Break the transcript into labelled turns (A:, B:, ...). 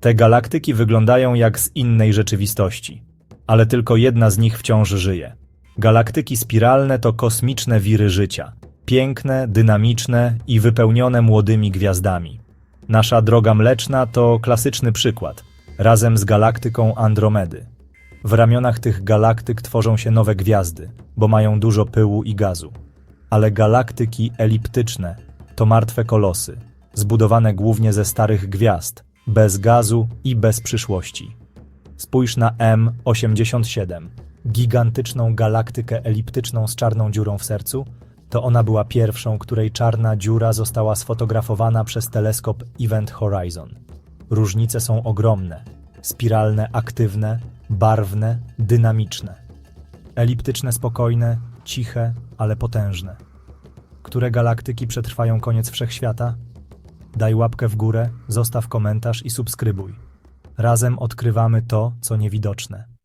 A: Te galaktyki wyglądają jak z innej rzeczywistości, ale tylko jedna z nich wciąż żyje. Galaktyki spiralne to kosmiczne wiry życia, piękne, dynamiczne i wypełnione młodymi gwiazdami. Nasza droga mleczna to klasyczny przykład, razem z galaktyką Andromedy. W ramionach tych galaktyk tworzą się nowe gwiazdy, bo mają dużo pyłu i gazu. Ale galaktyki eliptyczne to martwe kolosy, zbudowane głównie ze starych gwiazd, bez gazu i bez przyszłości. Spójrz na M87, gigantyczną galaktykę eliptyczną z czarną dziurą w sercu. To ona była pierwszą, której czarna dziura została sfotografowana przez teleskop Event Horizon. Różnice są ogromne: spiralne, aktywne, barwne, dynamiczne. Eliptyczne, spokojne, ciche, ale potężne. Które galaktyki przetrwają koniec wszechświata? Daj łapkę w górę, zostaw komentarz i subskrybuj. Razem odkrywamy to, co niewidoczne.